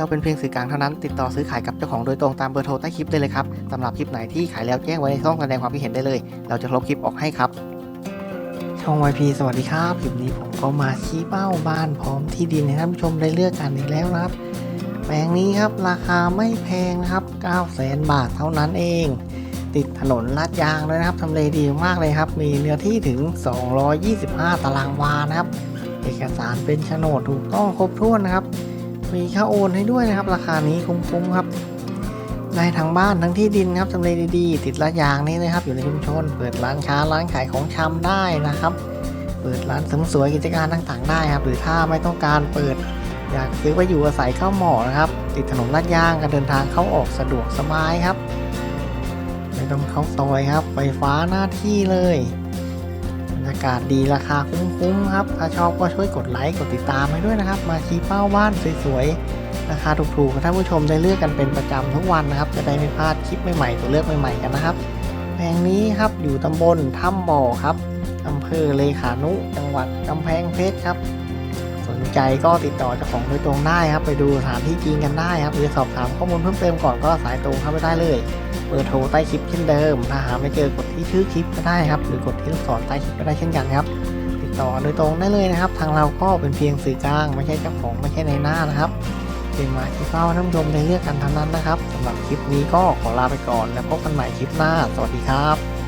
เราเป็นเพียงสื่อกลางเท่านั้น ติดต่อซื้อขายกับเจ้าของโดยตรงตามเบอร์โทรใต้คลิปได้เลยครับสำหรับคลิปไหนที่ขายแล้วแจ้งไว้ในช่องแสดงความคิดเห็นได้เลย เราจะลบคลิปออกให้ครับ ช่อง YP สวัสดีครับคลิปนี้ผมก็มาชี้เป้าบ้านพร้อมที่ดินให้ท่านผู้ชมได้เลือกกันอีกแล้วนะครับแปลงนี้ครับราคาไม่แพงนะครับ9 0 0 0 0 0บาทเท่านั้นเอง ติดถนนลาดยางเลยนะครับทำเลดีมากเลยครับ มีเนื้อที่ถึง 225 ตารางวานะครับ เอกสารเป็นโฉนดถูกต้องครบถ้วนนะครับ มีค่าโอนให้ด้วยนะครับ ราคานี้คุ้มๆครับ ได้ทั้งบ้านทั้งที่ดินครับทำเลดีๆติดลาดยางนี่นะครับ อยู่ในชุมชน เปิดร้านค้าร้านขายของชำได้นะครับ เปิดร้านเสริมสวยกิจการต่างๆได้ครับ หรือถ้าไม่ต้องการเปิดอยากซื้อไปอยู่อาศัยเข้าหมอนะครับ ติดถนนลาดยางการเดินทางเข้าออกสะดวกสบายครับ ไม่ต้องเข้าซอยครับ ไฟฟ้าหน้าที่เลย รยากาศดีราคาคุ้มๆครับ ถ้าชอบก็ช่วยกดไลค์กดติดตามให้ด้วยนะครับ มาชี้เป้าบ้านสวยๆ ราคาถูกๆให้ท่านผู้ชมได้เลือกกันเป็นประจำทุกวันนะครับ จะได้ไม่พลาดคลิปใหม่ๆตัวเลือกใหม่ๆกันนะครับแปลงนี้ครับอยู่ตำบลถ้ำบ่อครับอำเภอเลขานุ จังหวัดกำแพงเพชรครับ สนใจก็ติดต่อเจ้าของโดยตรงได้ครับ ไปดูสถานที่จริงกันได้ครับหรือสอบถามข้อมูลเพิ่มเติมก่อนก็สายตรงเข้าไปได้เลยเบอร์โทรใต้คลิปเช่นเดิม ถ้าหาไม่เจอกดที่ชื่อคลิปก็ได้ครับหรือกดที่ลูกศรใต้คลิปก็ได้เช่นกันครับ ติดต่อโดยตรงได้เลยนะครับ ทางเราก็เป็นเพียงสื่อกลางไม่ใช่เจ้าของไม่ใช่ในหน้านะครับเป็นมาที่เฝ้าท่านผู้ชมได้เลือกกันเท่านั้นนะครับสำหรับคลิปนี้ก็ขอลาไปก่อน แล้วพบกันใหม่คลิปหน้า สวัสดีครับ